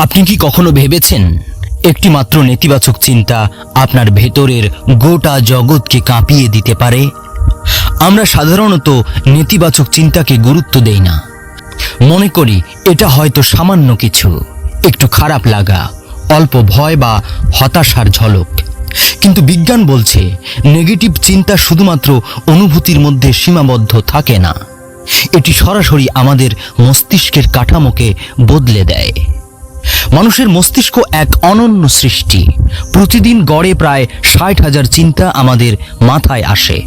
আপনি কি কখনো ভেবেছেন একটি মাত্র নেতিবাচক চিন্তা আপনার ভেতরের গোটা জগৎকে কাঁপিয়ে দিতে পারে? আমরা সাধারণত নেতিবাচক চিন্তাকে গুরুত্ব দেই না। মনে করি এটা হয়তো সামান্য কিছু, একটু খারাপ লাগা, অল্প ভয় বা হতাশার ঝলক। কিন্তু বিজ্ঞান বলছে নেগেটিভ চিন্তা শুধুমাত্র অনুভূতির মধ্যে সীমাবদ্ধ থাকে না। এটি সরাসরি আমাদের মস্তিষ্কের কাঠামোকে বদলে দেয়। মানুষের মস্তিষ্ক এক অনন্য সৃষ্টি। প্রতিদিন গড়ে প্রায় ষাট হাজার চিন্তা আমাদের মাথায় আসে।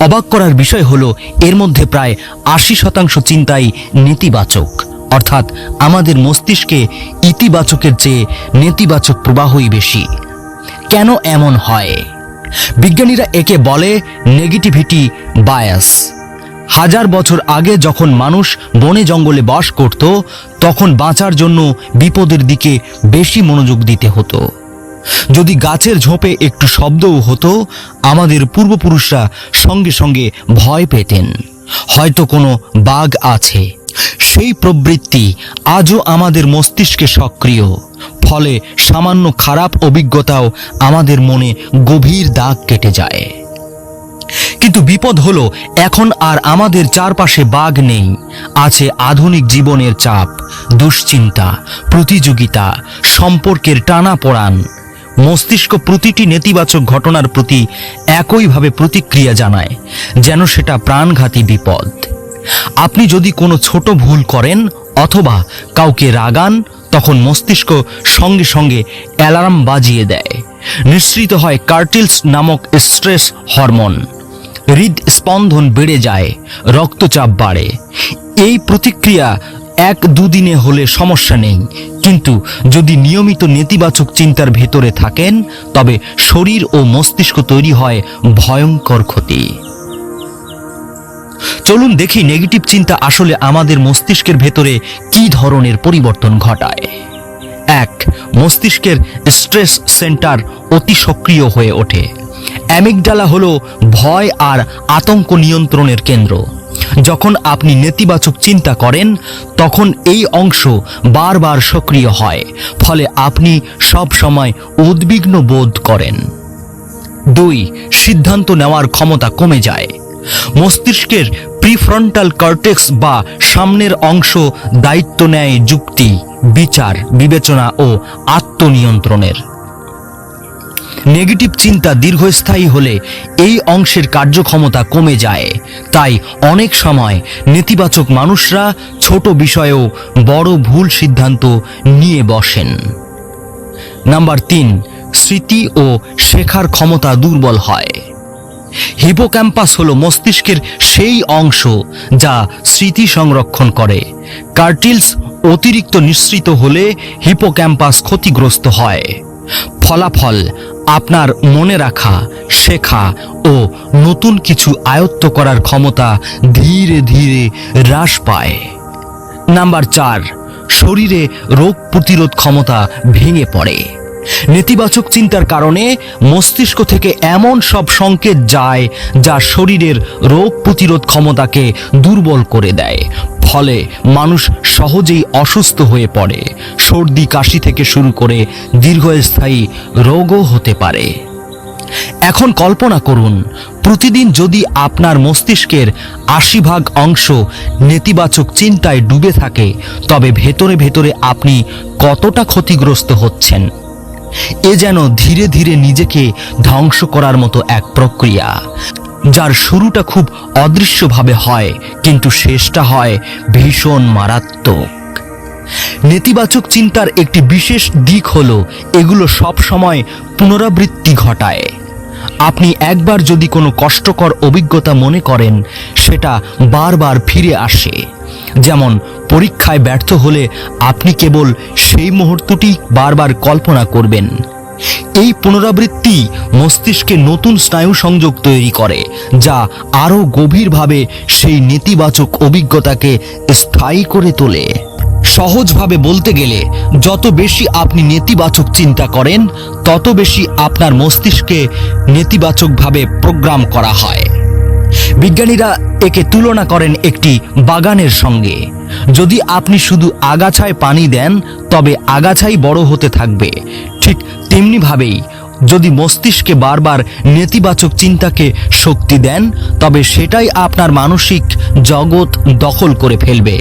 অবাক করার বিষয় হলো, এর মধ্যে প্রায় আশি শতাংশ চিন্তাই নেতিবাচক। অর্থাৎ আমাদের মস্তিষ্কে ইতিবাচকের চেয়ে নেতিবাচক প্রবাহই বেশি। কেন এমন হয়? বিজ্ঞানীরা একে বলে নেগেটিভিটি বায়াস হাজার বছর আগে যখন মানুষ বনে জঙ্গলে বাস করত, তখন বাঁচার জন্য বিপদের দিকে বেশি মনোযোগ দিতে হতো। যদি গাছের ঝোপে একটু শব্দও হতো, আমাদের পূর্বপুরুষরা সঙ্গে সঙ্গে ভয় পেতেন। হয়তো কোনো বাঘ আছে। সেই প্রবৃত্তি আজও আমাদের মস্তিষ্কে সক্রিয়। ফলে সামান্য খারাপ অভিজ্ঞতাও আমাদের মনে গভীর দাগ কেটে যায়। কিন্তু বিপদ হলো, এখন আর আমাদের চারপাশে বাঘ নেই। আছে আধুনিক জীবনের চাপ, দুশ্চিন্তা, প্রতিযোগিতা, সম্পর্কের টানা পড়ান মস্তিষ্ক প্রতিটি নেতিবাচক ঘটনার প্রতি একইভাবে প্রতিক্রিয়া জানায়, যেন সেটা প্রাণঘাতী বিপদ। আপনি যদি কোনো ছোট ভুল করেন অথবা কাউকে রাগান, তখন মস্তিষ্ক সঙ্গে সঙ্গে অ্যালার্ম বাজিয়ে দেয়। নিঃসৃত হয় কার্টিলস নামক স্ট্রেস হরমোন। হৃদস্পন্দন বেড়ে যায়, রক্তচাপ বাড়ে। এই প্রতিক্রিয়া এক দুদিনে হলে সমস্যা নেই। কিন্তু যদি নিয়মিত নেতিবাচক চিন্তার ভেতরে থাকেন, তবে শরীর ও মস্তিষ্ক তৈরি হয় ভয়ঙ্কর ক্ষতি। চলুন দেখি নেগেটিভ চিন্তা আসলে আমাদের মস্তিষ্কের ভেতরে কি ধরনের পরিবর্তন ঘটায়। এক, মস্তিষ্কের স্ট্রেস সেন্টার অতি সক্রিয় হয়ে ওঠে। অ্যামিগডালা হলো ভয় আর আতঙ্ক নিয়ন্ত্রণের কেন্দ্র। যখন আপনি নেতিবাচক চিন্তা করেন, তখন এই অংশ বারবার সক্রিয় হয়, ফলে আপনি সব সময় উদ্বিগ্ন বোধ করেন। দুই, সিদ্ধান্ত নেওয়ার ক্ষমতা কমে যায়। মস্তিষ্কের প্রিফ্রন্টাল কর্টেক্স বা সামনের অংশ দায়িত্ব নেয় যুক্তি, বিচার, বিবেচনা ও আত্মনিয়ন্ত্রণের। নেগেটিভ চিন্তা দীর্ঘস্থায়ী হলে এই অংশের কার্যক্ষমতা কমে যায়। তাই অনেক সময় নেতিবাচক মানুষরা ছোট বিষয়েও বড় ভুল সিদ্ধান্ত নিয়ে বসেন। নাম্বার তিন, স্মৃতি ও শেখার ক্ষমতা দুর্বল হয়। হিপোক্যাম্পাস হলো মস্তিষ্কের সেই অংশ যা স্মৃতি সংরক্ষণ করে। কার্টিলস অতিরিক্ত নিঃসৃত হলে হিপোক্যাম্পাস ক্ষতিগ্রস্ত হয়। ফলাফল আপনার মনে রাখা, শেখা ও নতুন কিছু আয়ত্ত করার ক্ষমতা ধীরে ধীরে হ্রাস পায়। নাম্বার চার, শরীরে রোগ প্রতিরোধ ক্ষমতা ভেঙে পড়ে। নেতিবাচক চিন্তার কারণে মস্তিষ্ক থেকে এমন সব সংকেত যায় যা শরীরের রোগ প্রতিরোধ ক্ষমতাকে দুর্বল করে দেয়। ফলে মানুষ সহজেই অসুস্থ হয়ে পড়ে। সর্দি, কাশি থেকে শুরু করে দীর্ঘস্থায়ী রোগও হতে পারে। এখন কল্পনা করুন, প্রতিদিন যদি আপনার মস্তিষ্কের আশি ভাগ অংশ নেতিবাচক চিন্তায় ডুবে থাকে, তবে ভেতরে ভেতরে আপনি কতটা ক্ষতিগ্রস্ত হচ্ছেন? এ যেন ধীরে ধীরে নিজেকে ধ্বংস করার মতো এক প্রক্রিয়া। যার শুরুটা খুব অদৃশ্যভাবে হয়, কিন্তু শেষটা হয় ভীষণ মারাত্মক। নেতিবাচক চিন্তার একটি বিশেষ দিক হল, এগুলো সব সময় পুনরাবৃত্তি ঘটায়। আপনি একবার যদি কোনো কষ্টকর অভিজ্ঞতা মনে করেন, সেটা বারবার ফিরে আসে। যেমন, পরীক্ষায় ব্যর্থ হলে আপনি কেবল সেই মুহূর্তটি বারবার কল্পনা করবেন। এই পুনরাবৃত্তি মস্তিষ্কে নতুন স্নায়ু সংযোগ তৈরি করে, যা আরও গভীরভাবে সেই নেতিবাচক অভিজ্ঞতাকে স্থায়ী করে তোলে। সহজভাবে বলতে গেলে, যত বেশি আপনি নেতিবাচক চিন্তা করেন, তত বেশি আপনার মস্তিষ্কে নেতিবাচকভাবে প্রোগ্রাম করা হয়। বিজ্ঞানীরা একে তুলনা করেন একটি বাগানের সঙ্গে। যদি আপনি শুধু আগাছায় পানি দেন, তবে আগাছাই বড় হতে থাকবে। ঠিক তেমনিভাবেই যদি মস্তিষ্কে বারবার নেতিবাচক চিন্তাকে শক্তি দেন, তবে সেটাই আপনার মানসিক জগৎ দখল করে ফেলবে।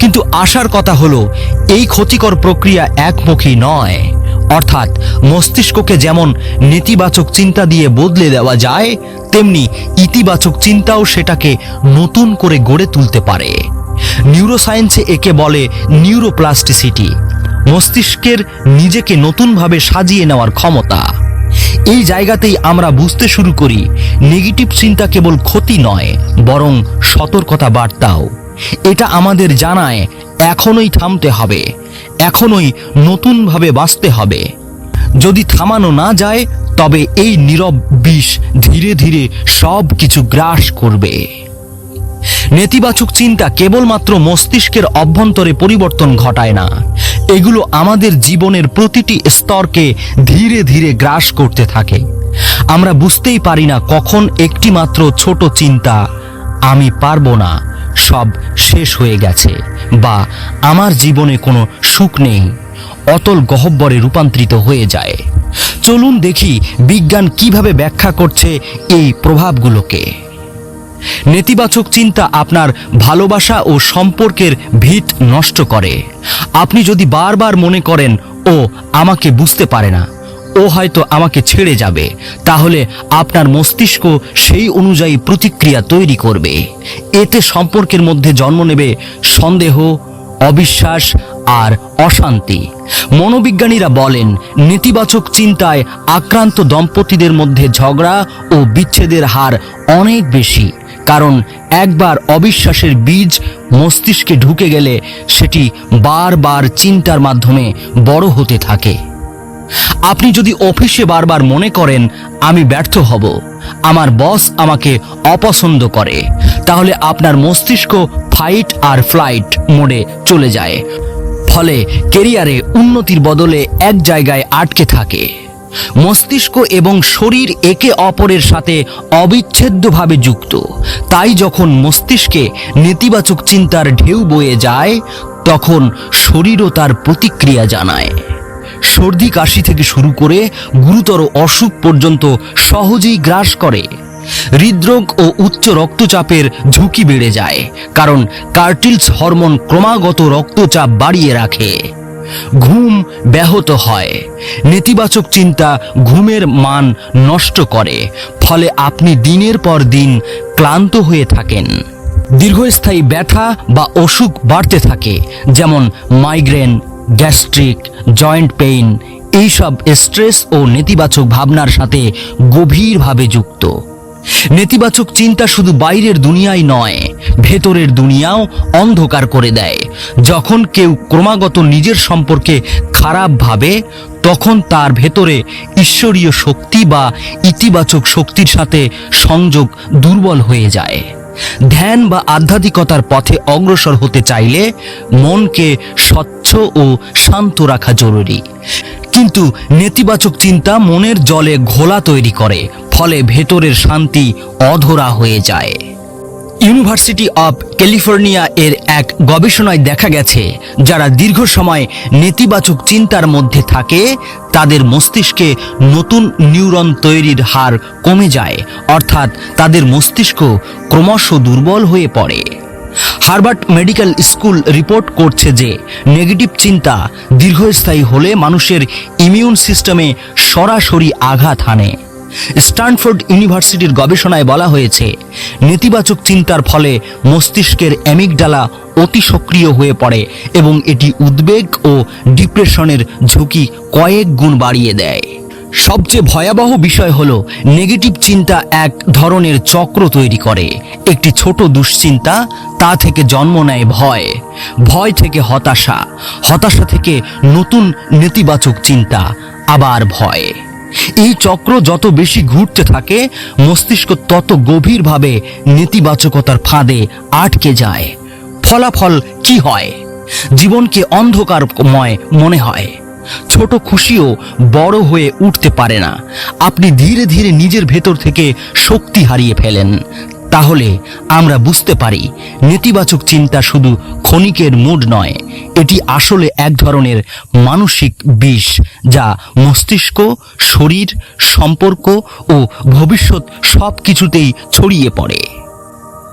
কিন্তু আশার কথা হলো, এই ক্ষতিকর প্রক্রিয়া একমুখী নয়। অর্থাৎ মস্তিষ্ককে যেমন নেতিবাচক চিন্তা দিয়ে বদলে দেওয়া যায়, তেমনি ইতিবাচক চিন্তাও সেটাকে নতুন করে গড়ে তুলতে পারে। নিউরোসায়েন্সে একে বলে নিউরোপ্লাস্টিসিটি। মস্তিষ্কের নিজেকে নতুনভাবে সাজিয়ে নেওয়ার ক্ষমতা। এই জায়গাতেই আমরা বুঝতে শুরু করি, নেগেটিভ চিন্তা কেবল ক্ষতি নয়, বরং সতর্কতা বার্তাও। এটা আমাদের জানায়, এখনই থামতে হবে, এখনই নতুনভাবে বাঁচতে হবে। যদি থামানো না যায়, তবে এই নীরব বিষ ধীরে ধীরে সব কিছু গ্রাস করবে। নেতিবাচক চিন্তা কেবলমাত্র মস্তিষ্কের অভ্যন্তরে পরিবর্তন ঘটায় না। এগুলো আমাদের জীবনের প্রতিটি স্তরকে ধীরে ধীরে গ্রাস করতে থাকে। আমরা বুঝতেই পারি না কখন একটি মাত্র ছোট চিন্তা, আমি পারব না, সব শেষ হয়ে গেছে বা, আমার জীবনে কোনো সুখ নেই, অতল গহব্বরে রূপান্তরিত হয়ে যায় চলুন দেখি বিজ্ঞান কীভাবে ব্যাখ্যা করছে এই প্রভাবগুলোকে। নেতিবাচক চিন্তা আপনার ভালোবাসা ও সম্পর্কের ভিত নষ্ট করে। আপনি যদি বারবার মনে করেন, ও, আমাকে বুঝতে পারে না। ও হয়তো আমাকে ছেড়ে যাবে। তাহলে আপনার মস্তিষ্ক সেই অনুযায়ী প্রতিক্রিয়া তৈরি করবে। এতে সম্পর্কের মধ্যে জন্ম নেবে সন্দেহ, অবিশ্বাস আর অশান্তি। মনোবিজ্ঞানীরা বলেন, নেতিবাচক চিন্তায় আক্রান্ত দম্পতিদের মধ্যে ঝগড়া ও বিচ্ছেদের হার অনেক বেশি। কারণ একবার অবিশ্বাসের বীজ মস্তিষ্কে ঢুকে গেলে সেটি বারবার চিন্তার মাধ্যমে বড় হতে থাকে। আপনি যদি অফিসে বারবার মনে করেন, আমি ব্যর্থ হব, আমার বস আমাকে অপছন্দ করে, তাহলে আপনার মস্তিষ্ক ফাইট আর ফ্লাইট মোডে চলে যায়। ফলে কেরিয়ারে উন্নতির বদলে এক জায়গায় আটকে থাকে। মস্তিষ্ক এবং শরীর একে অপরের সাথে অবিচ্ছেদ্যভাবে যুক্ত। তাই যখন মস্তিষ্কে নেতিবাচক চিন্তার ঢেউ বয়ে যায়, তখন শরীরও তার প্রতিক্রিয়া জানায়। সর্দি কাশি থেকে শুরু করে গুরুতর অসুখ পর্যন্ত সহজেই গ্রাস করে। হৃদরোগ ও উচ্চ রক্তচাপের ঝুঁকি বেড়ে যায়, কারণ কার্টিলস হরমোন ক্রমাগত রক্তচাপ বাড়িয়ে রাখে। ঘুম ব্যাহত হয়। নেতিবাচক চিন্তা ঘুমের মান নষ্ট করে, ফলে আপনি দিনের পর দিন ক্লান্ত হয়ে থাকেন। দীর্ঘস্থায়ী ব্যথা বা অসুখ বাড়তে থাকে, যেমন মাইগ্রেন, গ্যাস্ট্রিক, জয়েন্ট পেইন, এইসব স্ট্রেস ও নেতিবাচক ভাবনার সাথে গভীরভাবে যুক্ত। নেতিবাচক চিন্তা শুধু বাইরের দুনিয়াই নয়, ভেতরের দুনিয়াও অন্ধকার করে দেয়। যখন কেউ ক্রমাগত নিজের সম্পর্কে খারাপ ভাবে, তখন তার ভেতরে ঈশ্বরীয় শক্তি বা ইতিবাচক শক্তির সাথে সংযোগ দুর্বল হয়ে যায়। ধ্যান বা আধ্যাত্মিকতার পথে অগ্রসর হতে চাইলে মনকে স্বচ্ছ ও শান্ত রাখা জরুরি। কিন্তু নেতিবাচক চিন্তা মনের জলে ঘোলা তৈরি করে ফলে ভেতরের শান্তি অধরা হয়ে যায়। ইউনিভার্সিটি অব ক্যালিফোর্নিয়া এর এক গবেষণায় দেখা গেছে, যারা দীর্ঘ সময় নেতিবাচক চিন্তার মধ্যে থাকে, তাদের মস্তিষ্কে নতুন নিউরন তৈরির হার কমে যায়, অর্থাৎ তাদের মস্তিষ্ক ক্রমশ দুর্বল হয়ে পড়ে। হার্ভার্ড মেডিকেল স্কুল রিপোর্ট করছে যে, নেগেটিভ চিন্তা দীর্ঘস্থায়ী হলে মানুষের ইমিউন সিস্টেমে সরাসরি আঘাত হানে। স্ট্যানফোর্ড ইউনিভার্সিটির গবেষণায় বলা হয়েছে, নেতিবাচক চিন্তার ফলে মস্তিষ্কের অ্যামিগডালা অতি সক্রিয় হয়ে পড়ে এবং এটি উদ্বেগ ও ডিপ্রেশনের ঝুঁকি কয়েক গুণ বাড়িয়ে দেয়। সবচেয়ে ভয়াবহ বিষয় হলো, নেগেটিভ চিন্তা এক ধরনের চক্র তৈরি করে, একটি ছোট দুশ্চিন্তা তা থেকে জন্ম নেয় ভয় ভয় থেকে হতাশা হতাশা থেকে নতুন নেতিবাচক চিন্তা, আবার ভয়। এই চক্র যত বেশি ঘুরতে থাকে, মস্তিষ্ক তত গভীরভাবে নেতিবাচকতার ফাঁদে আটকে যায়। ফলাফল কি হয়? জীবনকে অন্ধকারময় মনে হয়। ছোট খুশিও বড় হয়ে উঠতে পারে না। আপনি ধীরে ধীরে নিজের ভেতর থেকে শক্তি হারিয়ে ফেলেন। তাহলে আমরা বুঝতে পারি, নেতিবাচক চিন্তা শুধু ক্ষণিকের মুড নয়, এটি আসলে এক ধরনের মানসিক বিষ যা মস্তিষ্ক, শরীর, সম্পর্ক ও ভবিষ্যৎ সব কিছুতেই ছড়িয়ে পড়ে।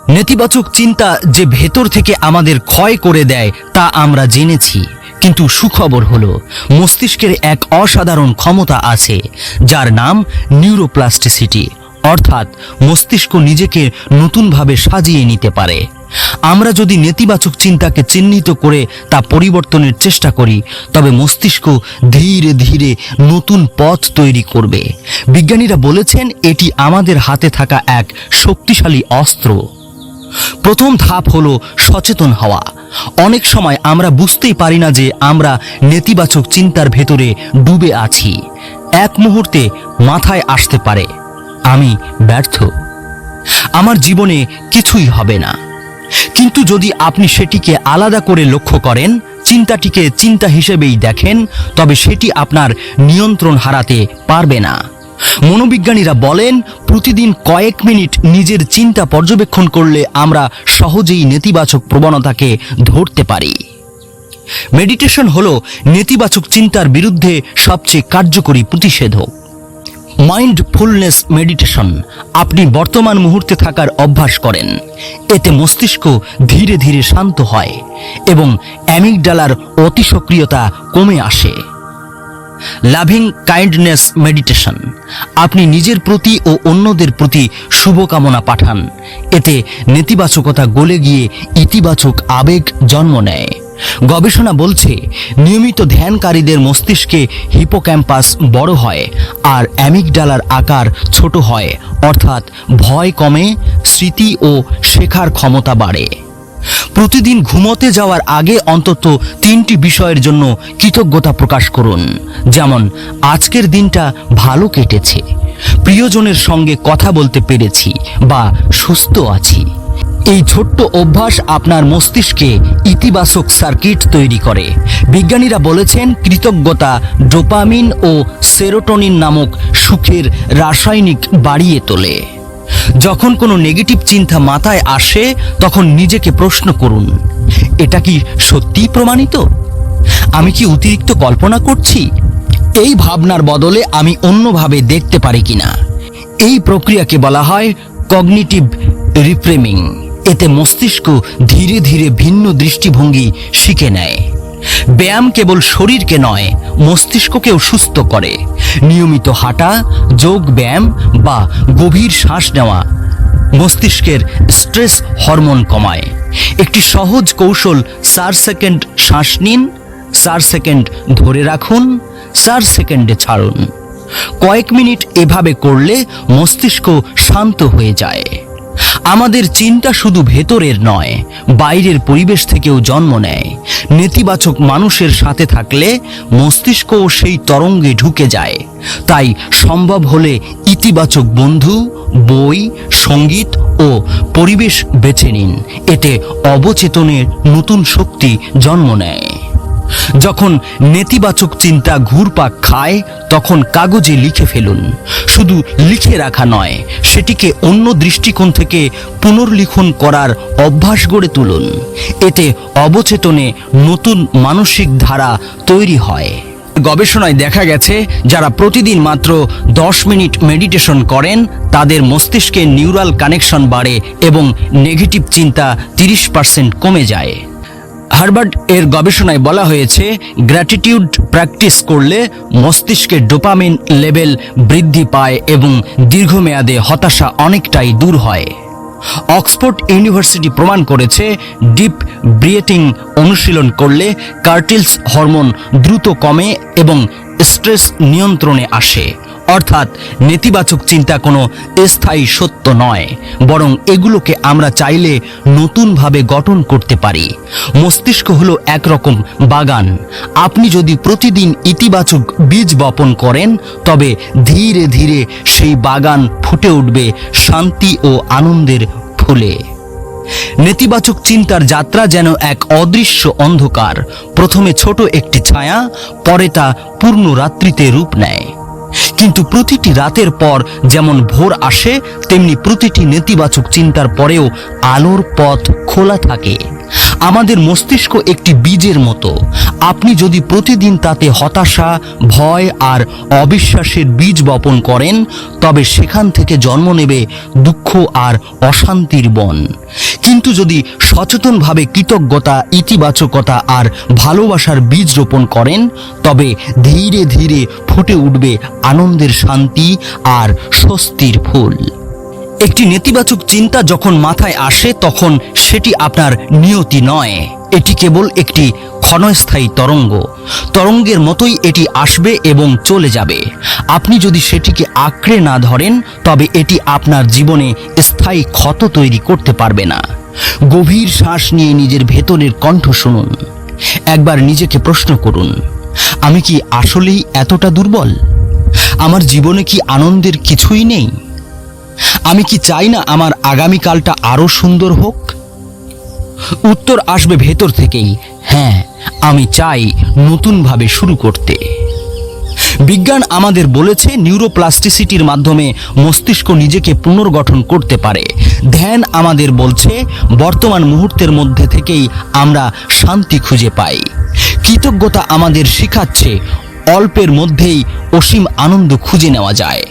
নেতিবাচক চিন্তা যে ভেতর থেকে আমাদের ক্ষয় করে দেয় তা আমরা জেনেছি, কিন্তু সুখবর হলো, মস্তিষ্কের এক অসাধারণ ক্ষমতা আছে, যার নাম নিউরোপ্লাস্টিসিটি। অর্থাৎ মস্তিষ্ক নিজেকে নতুনভাবে সাজিয়ে নিতে পারে। আমরা যদি নেতিবাচক চিন্তাকে চিহ্নিত করে তা পরিবর্তনের চেষ্টা করি, তবে মস্তিষ্ক ধীরে ধীরে নতুন পথ তৈরি করবে। বিজ্ঞানীরা বলেছেন, এটি আমাদের হাতে থাকা এক শক্তিশালী অস্ত্র। প্রথম ধাপ হলো সচেতন হওয়া। অনেক সময় আমরা বুঝতেই পারি না যে আমরা নেতিবাচক চিন্তার ভেতরে ডুবে আছি। এক মুহূর্তে মাথায় আসতে পারে। আমি ব্যর্থ। আমার জীবনে কিছুই হবে না। কিন্তু যদি আপনি সেটিকে আলাদা করে লক্ষ্য করেন, চিন্তাটিকে চিন্তা হিসেবেই দেখেন, তবে সেটি আপনার নিয়ন্ত্রণ হারাতে পারবে না। মনোবিজ্ঞানীরা বলেন, প্রতিদিন কয়েক মিনিট নিজের চিন্তা পর্যবেক্ষণ করলে আমরা সহজেই নেতিবাচক প্রবণতাকে ধরতে পারি। মেডিটেশন হলো নেতিবাচক চিন্তার বিরুদ্ধে সবচেয়ে কার্যকরী প্রতিষেধক। মাইন্ডফুলনেস মেডিটেশন আপনি বর্তমান মুহূর্তে থাকার অভ্যাস করেন। এতে মস্তিষ্ক ধীরে ধীরে শান্ত হয় এবং অ্যামিগডালার অতিসক্রিয়তা কমে আসে। লাভিং কাইন্ডনেস মেডিটেশন আপনি নিজের প্রতি ও অন্যদের প্রতি শুভকামনা পাঠান। এতে নেতিবাচকতা গলে গিয়ে ইতিবাচক আবেগ জন্ম নেয়। গবেষণা বলছে, নিয়মিত ধ্যানকারীদের মস্তিষ্কে হিপোক্যাম্পাস বড় হয় আর অ্যামিকডালার আকার ছোট হয়, অর্থাৎ ভয় কমে, স্মৃতি ও শেখার ক্ষমতা বাড়ে। প্রতিদিন ঘুমোতে যাওয়ার আগে অন্তত তিনটি বিষয়ের জন্য কৃতজ্ঞতা প্রকাশ করুন, যেমন, আজকের দিনটা ভালো কেটেছে, প্রিয়জনের সঙ্গে কথা বলতে পেরেছি বা সুস্থ আছি। এই ছোট্ট অভ্যাস আপনার মস্তিষ্কে ইতিবাচক সার্কিট তৈরি করে। বিজ্ঞানীরা বলেছেন কৃতজ্ঞতা ডোপামিন ও সেরোটোনিন নামক সুখের রাসায়নিক বাড়িয়ে তোলে। যখন কোনো নেগেটিভ চিন্তা মাথায় আসে, তখন নিজেকে প্রশ্ন করুন, এটা কি সত্যিই প্রমাণিত? আমি কি অতিরিক্ত কল্পনা করছি? এই ভাবনার বদলে আমি অন্যভাবে দেখতে পারি কিনা? এই প্রক্রিয়াকে বলা হয় কগনিটিভ রিফ্রেমিং। এতে মস্তিষ্ক ধীরে ধীরে ভিন্ন দৃষ্টিভঙ্গি শিখে নেয়। ব্যায়াম কেবল শরীরকে নয়, মস্তিষ্ককেও সুস্থ করে। নিয়মিত হাঁটা, যোগ ব্যায়াম বা গভীর শ্বাস নেওয়া মস্তিষ্কের স্ট্রেস হরমোন কমায়। একটি সহজ কৌশল, চার সেকেন্ড শ্বাস নিন, চার সেকেন্ড ধরে রাখুন, চার সেকেন্ডে ছাড়ুন। কয়েক মিনিট এভাবে করলে মস্তিষ্ক শান্ত হয়ে যায়। আমাদের চিন্তা শুধু ভেতরের নয়, বাইরের পরিবেশ থেকেও জন্ম নেয়। নেতিবাচক মানুষের সাথে থাকলে মস্তিষ্কও সেই তরঙ্গে ঢুকে যায়। তাই সম্ভব হলে ইতিবাচক বন্ধু, বই, সংগীত ও পরিবেশ বেছে নিন। এতে অবচেতনের নতুন শক্তি জন্ম নেয়। যখন নেতিবাচক চিন্তা ঘুরপাক খায়, তখন কাগজে লিখে ফেলুন। শুধু লিখে রাখা নয়, সেটিকে অন্য দৃষ্টিকোণ থেকে পুনর্লিখন করার অভ্যাস গড়ে তুলুন। এতে অবচেতনে নতুন মানসিক ধারা তৈরি হয়। গবেষণায় দেখা গেছে, যারা প্রতিদিন মাত্র দশ মিনিট মেডিটেশন করেন, তাদের মস্তিষ্কে নিউরাল কানেকশন বাড়ে এবং নেগেটিভ চিন্তা তিরিশ পার্সেন্ট কমে যায়। হার্বার্ড এর গবেষণায় বলা হয়েছে গ্র্যাটিটিউড প্র্যাকটিস করলে মস্তিষ্কে ডোপামিন লেভেল বৃদ্ধি পায় এবং দীর্ঘমেয়াদে হতাশা অনেকটাই দূর হয়। অক্সফোর্ড ইউনিভার্সিটি প্রমাণ করেছে, ডিপ ব্রিয়েটিং অনুশীলন করলে কার্টিলস হরমোন দ্রুত কমে এবং স্ট্রেস নিয়ন্ত্রণে আসে। অর্থাৎ নেতিবাচক চিন্তা কোনো স্থায়ী সত্য নয়, বরং এগুলোকে আমরা চাইলে নতুনভাবে গঠন করতে পারি। মস্তিষ্ক হলো একরকম বাগান। আপনি যদি প্রতিদিন ইতিবাচক বীজ বপন করেন, তবে ধীরে ধীরে সেই বাগান ফুটে উঠবে শান্তি ও আনন্দের ফুলে। নেতিবাচক চিন্তার যাত্রা যেন এক অদৃশ্য অন্ধকার। প্রথমে ছোট একটি ছায়া, পরে তা পূর্ণ রাত্রিতে রূপ নেয়। কিন্তু প্রতিটি রাতের পর যেমন ভোর আসে, তেমনি প্রতিটি নেতিবাচক চিন্তার পরেও আলোর পথ খোলা থাকে। আমাদের মস্তিষ্ক একটি বীজের মতো। আপনি যদি প্রতিদিন তাতে হতাশা, ভয় আর অবিশ্বাসের বীজ বপন করেন, তবে সেখান থেকে জন্ম নেবে দুঃখ আর অশান্তির বন। কিন্তু যদি সচেতনভাবে কৃতজ্ঞতা, ইতিবাচকতা আর ভালোবাসার বীজ রোপণ করেন, তবে ধীরে ধীরে ফুটে উঠবে আনন্দের শান্তি আর স্বস্তির ফুল। একটি নেতিবাচক চিন্তা যখন মাথায় আসে, তখন সেটি আপনার নিয়তি নয়। এটি কেবল একটি ক্ষণস্থায়ী তরঙ্গ। তরঙ্গের মতোই এটি আসবে এবং চলে যাবে। আপনি যদি সেটিকে আঁকড়ে না ধরেন, তবে এটি আপনার জীবনে স্থায়ী ক্ষত তৈরি করতে পারবে না। গভীর শ্বাস নিয়ে নিজের ভেতরের কণ্ঠ শুনুন। একবার নিজেকে প্রশ্ন করুন, আমি কি আসলেই এতটা দুর্বল? আমার জীবনে কি আনন্দের কিছুই নেই? আমি কি চাই না আমার আগামীকালটা আরও সুন্দর হোক? উত্তর আসবে ভেতর থেকেই হ্যাঁ আমি চাই নতুনভাবে শুরু করতে। বিজ্ঞান আমাদের বলেছে নিউরোপ্লাস্টিসিটির মাধ্যমে মস্তিষ্ক নিজেকে পুনর্গঠন করতে পারে। ধ্যান আমাদের বলছে বর্তমান মুহূর্তের মধ্যে থেকেই আমরা শান্তি খুঁজে পাই। কৃতজ্ঞতা আমাদের শেখাচ্ছে, অল্পের মধ্যেই অসীম আনন্দ খুঁজে নেওয়া যায়।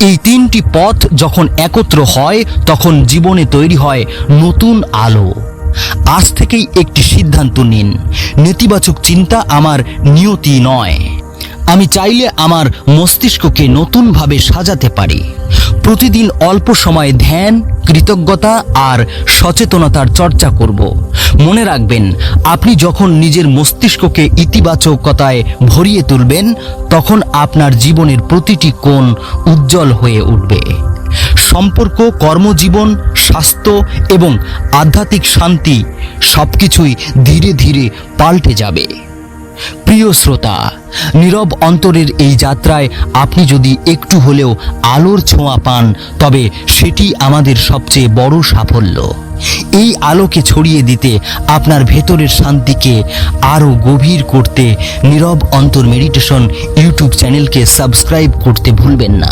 এই তিনটি পথ যখন একত্র হয়, তখন জীবনে তৈরি হয় নতুন আলো। আজ থেকেই একটি সিদ্ধান্ত নিন। নেতিবাচক চিন্তা আমার নিয়তি নয়। আমি চাইলে আমার মস্তিষ্ককে নতুনভাবে সাজাতে পারি। প্রতিদিন অল্প সময় ধ্যান, কৃতজ্ঞতা আর সচেতনতার চর্চা করব। মনে রাখবেন, আপনি যখন নিজের মস্তিষ্ককে ইতিবাচকতায় ভরিয়ে তুলবেন, তখন আপনার জীবনের প্রতিটি কোণ উজ্জ্বল হয়ে উঠবে। সম্পর্ক, কর্মজীবন, স্বাস্থ্য এবং আধ্যাত্মিক শান্তি সবকিছুই ধীরে ধীরে পাল্টে যাবে। প্রিয় শ্রোতা, নীরব অন্তরের এই যাত্রায় আপনি যদি একটু হলেও আলোর ছোঁয়া পান, তবে সেটি আমাদের সবচেয়ে বড় সাফল্য। এই আলোকে ছড়িয়ে দিতে আপনার ভেতরের শান্তিকে আরও গভীর করতে নীরব অন্তর মেডিটেশন ইউটিউব চ্যানেলকে সাবস্ক্রাইব করতে ভুলবেন না।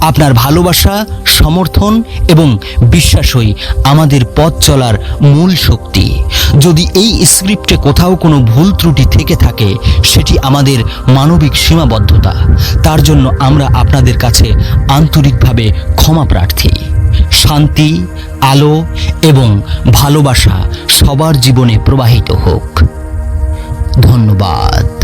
আপনার ভালোবাসা, সমর্থন এবং বিশ্বাসই আমাদের পথ চলার মূল শক্তি। যদি এই স্ক্রিপ্টে কোথাও কোনো ভুল ত্রুটি থেকে থাকে, সেটি আমাদের মানবিক সীমাবদ্ধতা। তার জন্য আমরা আপনাদের কাছে আন্তরিকভাবে ক্ষমা প্রার্থী। শান্তি আলো এবং ভালোবাসা সবার জীবনে প্রবাহিত হোক। ধন্যবাদ।